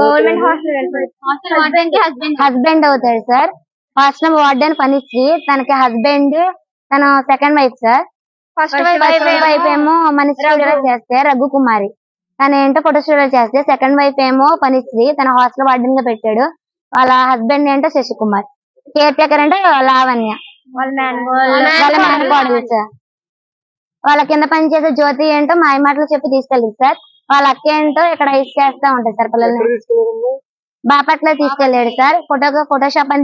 Government? Hostel husband. అవుతాడు sir. Hostel warden పనిచ్చి తనకి హస్బెండ్ తన second wife sir. First wife ఏమో మనీ స్టూడియో చేస్తే రఘు కుమారి. తన ఏంటో ఫోటో స్టూడియో చేస్తే సెకండ్ వైఫ్ ఏమో పనిశ్రీ తన హాస్టల్ వార్డెన్గా పెట్టాడు. వాళ్ళ హస్బెండ్ ఏంటో శశికుమార్. కేర్ టేకర్ అంటే లావణ్య. వాళ్ళ మేనకోడలు సార్. వాళ్ళ కింద పనిచేసే జ్యోతి ఏంటో మాయ మాటలు చెప్పి తీసుకెళ్ళింది సార్. వాళ్ళ అక్క ఏంటో ఇక్కడ ఐస్ చేస్తా ఉంటాయి సార్ పిల్లల్ని? బాపట్ల తీసుకెళ్ళాడు సార్. ఫోటో ఫోటోషాప్ అని